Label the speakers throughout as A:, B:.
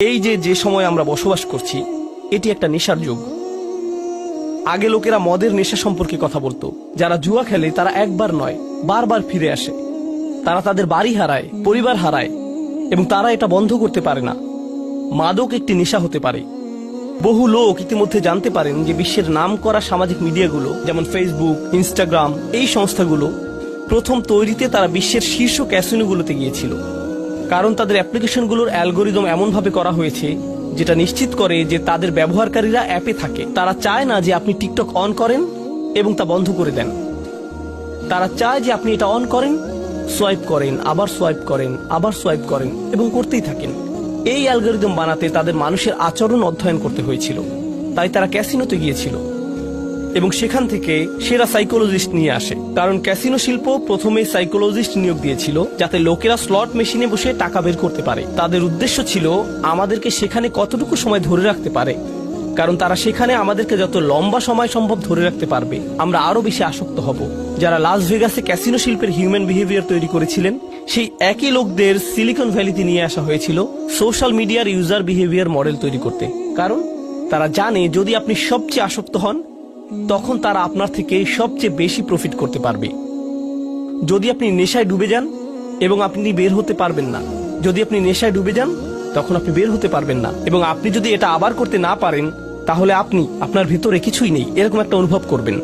A: এই যে যে সময় আমরা বসবাস করছি, এটি একটা নেশার যুগ। আগে লোকেরা মদের নেশা সম্পর্কে কথা বলতো। যারা জুয়া খেলে, তারা একবার নয়, বারবার ফিরে আসে। তারা তাদের বাড়ি হারায়, পরিবার হারায়, এবং তারা এটা বন্ধ করতে পারে না। মাদক একটি নেশা হতে পারে। বহু লোক ইতিমধ্যে জানতে পারেন যে বিশ্বের নাম করা সামাজিক মিডিয়াগুলো, যেমন ফেসবুক ইনস্টাগ্রাম এই সংস্থাগুলো, প্রথম তৈরিতে তারা বিশ্বের শীর্ষ ক্যাসিনোগুলোতে গিয়েছিল। কারণ তাদের অ্যাপ্লিকেশনগুলোর অ্যালগোরিদম এমনভাবে করা হয়েছে, যেটা নিশ্চিত করে যে তাদের ব্যবহারকারীরা অ্যাপে থাকে। তারা চায় না যে আপনি টিকটক অন করেন এবং তা বন্ধ করে দেন। তারা চায় যে আপনি এটা অন করেন, সোয়াইপ করেন, আবার সোয়াইপ করেন, আবার সোয়াইপ করেন এবং করতেই থাকেন। এই অ্যালগোরিদম বানাতে তাদের মানুষের আচরণ অধ্যয়ন করতে হয়েছিল। তাই তারা ক্যাসিনোতে গিয়েছিল। এবং সেখান থেকে সেরা সাইকোলজিস্ট নিয়ে আসে। কারণ ক্যাসিনো শিল্প প্রথমে সাইকোলজিস্ট নিয়োগ দিয়েছিল, যাতে লোকেরা স্লট মেশিনে বসে টাকা বের করতে পারে। তাদের উদ্দেশ্য ছিল, আমাদেরকে সেখানে কতটুকু সময় ধরে রাখতে পারে। কারণ তারা সেখানে আমাদেরকে যত লম্বা সময় সম্ভব ধরে রাখতে পারবে, আমরা আরও বেশি আসক্ত হব। যারা লাস ভেগাসে ক্যাসিনো শিল্পের হিউম্যান বিহেভিয়ার তৈরি করেছিলেন, সেই একই লোকদের সিলিকন ভ্যালিতে নিয়ে আসা হয়েছিল সোশ্যাল মিডিয়ার ইউজার বিহেভিয়ার মডেল তৈরি করতে। কারণ তারা জানে, যদি আপনি সবচেয়ে আসক্ত হন তখন তারা আপনার থেকে সবচেয়ে বেশি প্রফিট করতে পারবে। যদি আপনি নেশায় ডুবে যান এবং আপনি বের হতে পারবেন না, যদি আপনি নেশায় ডুবে যান, তখন আপনি বের হতে পারবেন না। এবং আপনি যদি এটা আবার করতে না পারেন, তাহলে আপনি আপনার ভিতরে কিছুই নেই, এরকম একটা অনুভব করবেন।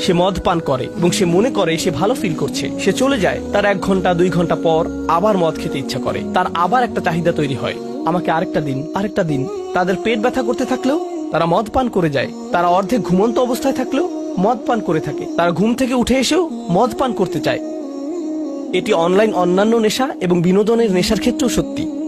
A: সে মদ পান করে এবং সে মনে করে সে ভালো ফিল করছে। সে চলে যায়, তার এক ঘণ্টা, দুই ঘণ্টা পর আবার মদ খেতে ইচ্ছা করে। তার আবার একটা চাহিদা তৈরি হয়। আমাকে আরেকটা দিন আরেকটা দিন। তাদের পেট ব্যথা করতে থাকলেও তারা মদ পান করে যায়। তারা অর্ধেক ঘুমন্ত অবস্থায় থাকলেও মদ পান করে থাকে। তারা ঘুম থেকে উঠে এসেও মদ পান করতে চায়। এটি অনলাইন অন্যান্য নেশা এবং বিনোদনের নেশার ক্ষেত্রেও সত্যি।